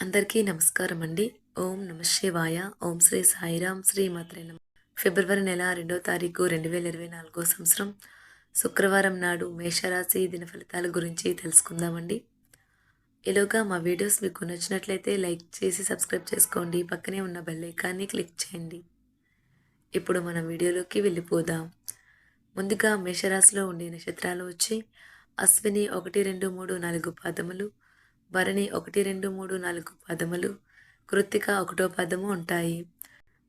అందరికీ నమస్కారం అండి. ఓం నమ శివాయ. ఓం శ్రీ సాయిరామ్ శ్రీ మాత్రే నమ. ఫిబ్రవరి నెల రెండో తారీఖు రెండు వేల ఇరవై నాలుగో సంవత్సరం. శుక్రవారం నాడు మేషరాశి దిన ఫలితాల గురించి తెలుసుకుందామండి. ఈలోగా మా వీడియోస్ మీకు నచ్చినట్లయితే లైక్ చేసి సబ్స్క్రైబ్ చేసుకోండి. పక్కనే ఉన్న బెల్ ఐకాన్ని క్లిక్ చేయండి. ఇప్పుడు మనం వీడియోలోకి వెళ్ళిపోదాం. ముందుగా మేషరాశిలో ఉండే నక్షత్రాలు వచ్చి అశ్విని ఒకటి రెండు మూడు నాలుగు పాదములు భరణి ఒకటి రెండు మూడు నాలుగు పదములు కృత్తిక ఒకటో పదము ఉంటాయి.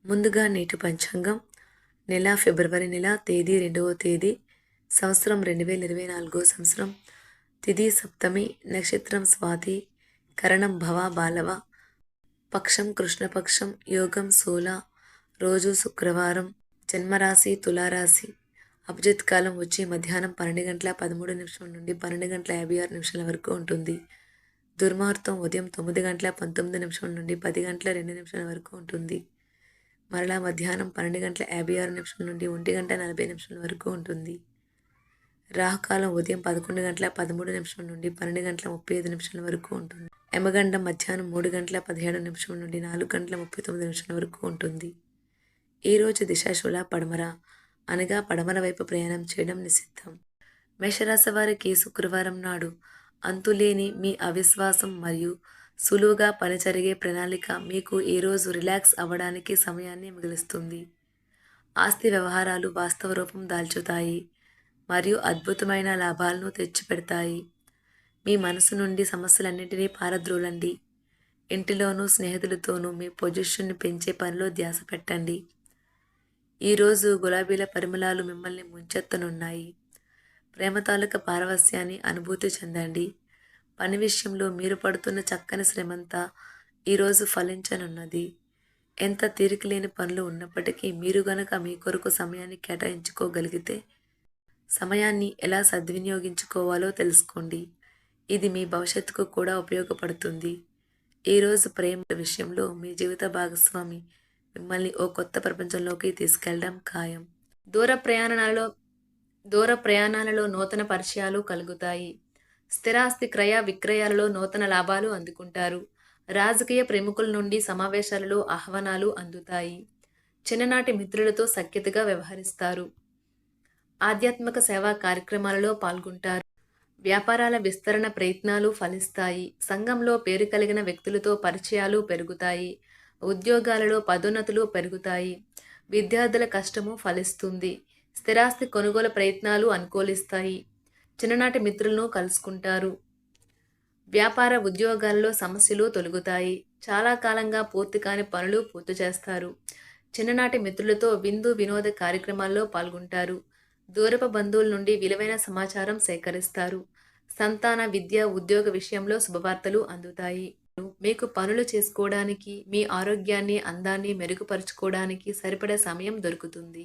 ముందుగా నేటి పంచాంగం. నెల ఫిబ్రవరి నెల తేదీ రెండవ తేదీ సంవత్సరం రెండు వేల ఇరవై నాలుగో సంవత్సరం. తిథి సప్తమి నక్షత్రం స్వాతి కరణం భవ బాలవ. పక్షం కృష్ణపక్షం యోగం సోల. రోజు శుక్రవారం జన్మరాశి తులారాశి. అభిజిత్ కాలం వచ్చి మధ్యాహ్నం పన్నెండు గంటల పదమూడు నిమిషం నుండి పన్నెండు గంటల యాభై ఆరు నిమిషాల వరకు ఉంటుంది. దుర్మార్తం ఉదయం తొమ్మిది గంటల పంతొమ్మిది నిమిషం నుండి పది గంటల రెండు నిమిషాల వరకు ఉంటుంది. మరలా మధ్యాహ్నం పన్నెండు గంటల యాభై ఆరు నిమిషం నుండి ఒంటి గంట నలభై నిమిషాల వరకు ఉంటుంది. రాహుకాలం ఉదయం పదకొండు గంటల పదమూడు నిమిషం నుండి పన్నెండు గంటల ముప్పై ఐదు నిమిషాల వరకు ఉంటుంది. యమగండం మధ్యాహ్నం మూడు గంటల పదిహేడు నిమిషం నుండి నాలుగు గంటల ముప్పై తొమ్మిది నిమిషాల వరకు ఉంటుంది. ఈరోజు దిశాశూల పడమర అనగా పడమర వైపు ప్రయాణం చేయడం నిషిద్ధం. మేషరాశి వారికి శుక్రవారం నాడు అంతులేని మీ అవిశ్వాసం మరియు సులువుగా పనిచరిగే ప్రణాళిక మీకు ఈరోజు రిలాక్స్ అవ్వడానికి సమయాన్ని మిగులుస్తుంది. ఆస్తి వ్యవహారాలు వాస్తవ రూపం దాల్చుతాయి మరియు అద్భుతమైన లాభాలను తెచ్చిపెడతాయి. మీ మనసు నుండి సమస్యలన్నింటినీ పారద్రోలండి. ఇంటిలోనూ స్నేహితులతోనూ మీ పొజిషన్ని పెంచే పనిలో ధ్యాస పెట్టండి. ఈరోజు గులాబీల పరిమళాలు మిమ్మల్ని ముంచెత్తనున్నాయి. ప్రేమ తాలూక పారవస్యాన్ని అనుభూతి చెందండి. పని విషయంలో మీరు పడుతున్న చక్కని శ్రమంతా ఈరోజు ఫలించనున్నది. ఎంత తీరిక లేని పనులు ఉన్నప్పటికీ మీరు గనక మీ కొరకు సమయాన్ని కేటాయించుకోగలిగితే సమయాన్ని ఎలా సద్వినియోగించుకోవాలో తెలుసుకోండి. ఇది మీ భవిష్యత్తుకు కూడా ఉపయోగపడుతుంది. ఈరోజు ప్రేమ విషయంలో మీ జీవిత భాగస్వామి మిమ్మల్ని ఓ కొత్త ప్రపంచంలోకి తీసుకెళ్ళడం ఖాయం. దూర ప్రయాణాలలో దూర ప్రయాణాలలో నూతన పరిచయాలు కలుగుతాయి. స్థిరాస్తి క్రయ విక్రయాలలో నూతన లాభాలు అందుకుంటారు. రాజకీయ ప్రముఖుల నుండి సమావేశాలలో ఆహ్వానాలు అందుతాయి. చిన్ననాటి మిత్రులతో సఖ్యతగా వ్యవహరిస్తారు. ఆధ్యాత్మిక సేవా కార్యక్రమాలలో పాల్గొంటారు. వ్యాపారాల విస్తరణ ప్రయత్నాలు ఫలిస్తాయి. సంఘంలో పేరు కలిగిన వ్యక్తులతో పరిచయాలు పెరుగుతాయి. ఉద్యోగాలలో పదోన్నతులు పెరుగుతాయి. విద్యార్థుల కష్టము ఫలిస్తుంది. స్థిరాస్తి కొనుగోలు ప్రయత్నాలు అనుకూలిస్తాయి. చిన్ననాటి మిత్రులను కలుసుకుంటారు. వ్యాపార ఉద్యోగాల్లో సమస్యలు తొలగుతాయి. చాలా కాలంగా పూర్తి కాని పనులు పూర్తి చేస్తారు. చిన్ననాటి మిత్రులతో విందు వినోద కార్యక్రమాల్లో పాల్గొంటారు. దూరపు బంధువుల నుండి విలువైన సమాచారం సేకరిస్తారు. సంతాన విద్య ఉద్యోగ విషయంలో శుభవార్తలు అందుతాయి. మీకు పనులు చేసుకోవడానికి మీ ఆరోగ్యాన్ని అందాన్ని మెరుగుపరుచుకోవడానికి సరిపడే సమయం దొరుకుతుంది.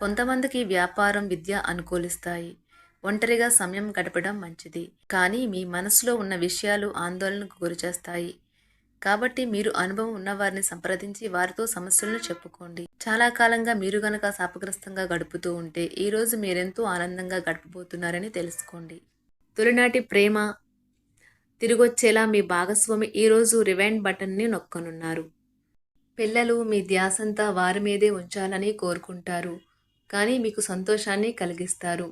కొంతమందికి వ్యాపారం విద్య అనుకూలిస్తాయి. ఒంటరిగా సమయం గడపడం మంచిది. కానీ మీ మనసులో ఉన్న విషయాలు ఆందోళనకు గురిచేస్తాయి. కాబట్టి మీరు అనుభవం ఉన్నవారిని సంప్రదించి వారితో సమస్యలను చెప్పుకోండి. చాలా కాలంగా మీరు గనక శాపగ్రస్తంగా గడుపుతూ ఉంటే ఈరోజు మీరెంతో ఆనందంగా గడపబోతున్నారని తెలుసుకోండి. తొలినాటి ప్రేమ తిరిగొచ్చేలా మీ భాగస్వామి ఈరోజు రివైండ్ బటన్ని నొక్కనున్నారు. పిల్లలు మీ ధ్యాసంతా వారి మీదే ఉంచాలని కోరుకుంటారు. కానీ మీకు సంతోషాన్ని కలిగిస్తారు.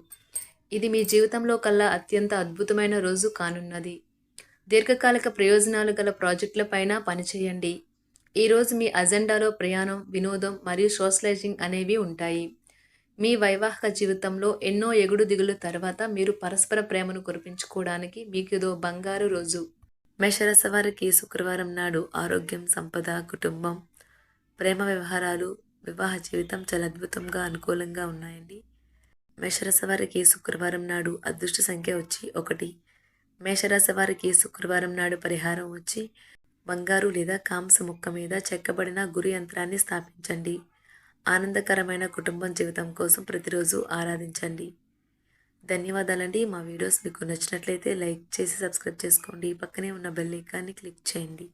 ఇది మీ జీవితంలో కల్లా అత్యంత అద్భుతమైన రోజు కానున్నది. దీర్ఘకాలిక ప్రయోజనాలు గల ప్రాజెక్టులపైన పనిచేయండి. ఈరోజు మీ అజెండాలో ప్రయాణం వినోదం మరియు సోషలైజింగ్ అనేవి ఉంటాయి. మీ వైవాహిక జీవితంలో ఎన్నో ఎగుడు దిగులు తర్వాత మీరు పరస్పర ప్రేమను కురిపించుకోవడానికి మీకు ఇదో బంగారు రోజు. మేషరస వారికి శుక్రవారం నాడు ఆరోగ్యం సంపద కుటుంబం ప్రేమ వ్యవహారాలు వివాహ జీవితం చాలా అద్భుతంగా అనుకూలంగా ఉన్నాయండి. మేషరాశి వారికి శుక్రవారం నాడు అదృష్ట సంఖ్య వచ్చి ఒకటి. మేషరాశి వారికి శుక్రవారం నాడు పరిహారం వచ్చి బంగారు లేదా కాంస ముక్క మీద చెక్కబడిన గురి యంత్రాన్ని స్థాపించండి. ఆనందకరమైన కుటుంబం జీవితం కోసం ప్రతిరోజు ఆరాధించండి. ధన్యవాదాలండి. మా వీడియోస్ మీకు నచ్చినట్లయితే లైక్ చేసి సబ్స్క్రైబ్ చేసుకోండి. పక్కనే ఉన్న బెల్ ఐకాన్ని క్లిక్ చేయండి.